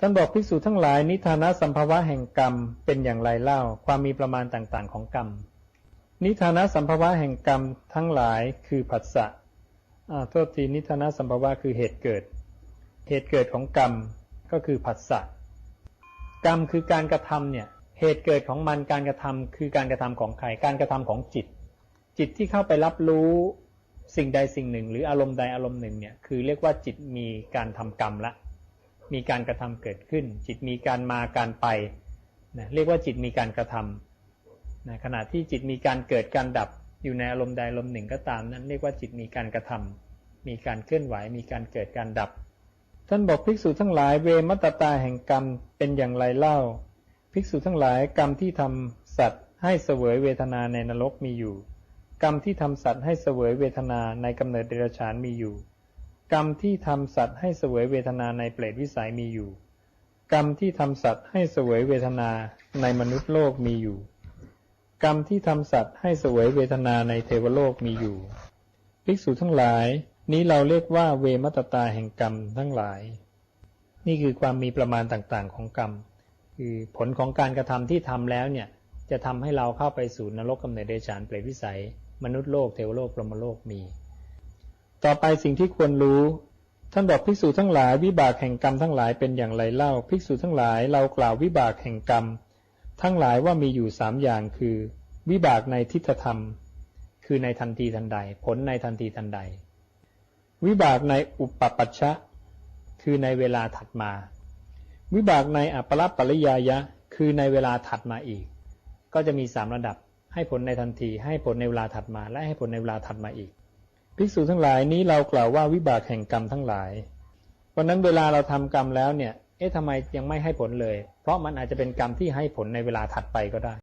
ท่านบอกภิกษุทั้งหลายนิทานะสัมภาวะแห่งกรรมเป็นอย่างไรเล่า ความมีประมาณต่างๆ ของกรรม นิทานะสัมภาวะแห่งกรรมทั้งหลายคือผัสสะอ่าโทษทีนิทานะสัมภาวะคือเหตุเกิด เหตุเกิดของกรรมก็คือผัสสะกรรมคือการกระทำเนี่ยเหตุเกิดของมันการกระทำคือการกระทำของใครการกระทำของจิต จิตที่เข้าไปรับรู้สิ่งใดสิ่งหนึ่ง หรืออารมณ์ใดอารมณ์หนึ่งเนี่ยคือเรียกว่าจิตมีการทำกรรมละ มีการกระทำเกิดขึ้น จิตมีการมาการไปนะเรียกว่าจิตมีการกระทำนะขณะที่จิตมีการเกิดการดับอยู่ในอารมณ์ใดอารมณ์หนึ่งก็ตามนั้นเรียกว่าจิตมีการกระทำมีการเคลื่อนไหวมีการเกิดการดับ ท่านบอกภิกษุทั้งหลายเวมัตตตาแห่งกรรมเป็นอย่างไรเล่า ภิกษุทั้งหลายกรรมที่ทำสัตว์ ให้เสวยเวทนาในนรกมีอยู่ กรรมที่ทำสัตว์ให้เสวยเวทนาในกำเนิดเดรัจฉานมีอยู่ กรรมที่ทำสัตว์ให้เสวยเวทนาในเปรตวิสัยมีอยู่ กรรมที่ทำสัตว์ให้เสวยเวทนาในมนุษย์โลกมีอยู่ กรรมที่ทำสัตว์ให้เสวยเวทนาในเทวโลกมีอยู่ภิกษุทั้งหลาย นี้เราเรียกว่าเวมัตตาแห่งกรรมทั้งหลาย นี่คือความมีประมาณต่างๆของกรรม คือผลของการกระทำที่ทำแล้วเนี่ยจะทำให้เราเข้าไปสู่นรกกำเนิดเดรัจฉานเปรตวิสัย มนุษย์โลกเทวโลกพรหมโลกมี ต่อไปสิ่งที่ควรรู้ ท่านบอกภิกษุทั้งหลายวิบากแห่งกรรมทั้งหลายเป็นอย่างไรเล่า ภิกษุทั้งหลายเรากล่าววิบากแห่งกรรม ทั้งหลายว่ามีอยู่สามอย่างคือ วิบากในทิฏฐธรรม คือในทันทีทันใด ผลในทันทีทันใด วิบากในอุปปัชชะ คือในเวลาถัดมา วิบากในอัปปลัปปริยายะ คือในเวลาถัดมาอีก ก็จะมีสามระดับให้ผลในทันที ให้ผลในเวลาถัดมา และให้ผลในเวลาถัดมาอีก ภิกษุทั้งหลายนี้เรากล่าวว่าวิบากแห่งกรรมทั้งหลายวันนั้นเวลาเราทำกรรมแล้วเนี่ย เอ๊ะทำไมยังไม่ให้ผลเลย เพราะมันอาจจะเป็นกรรมที่ให้ผลในเวลาถัดไปก็ได้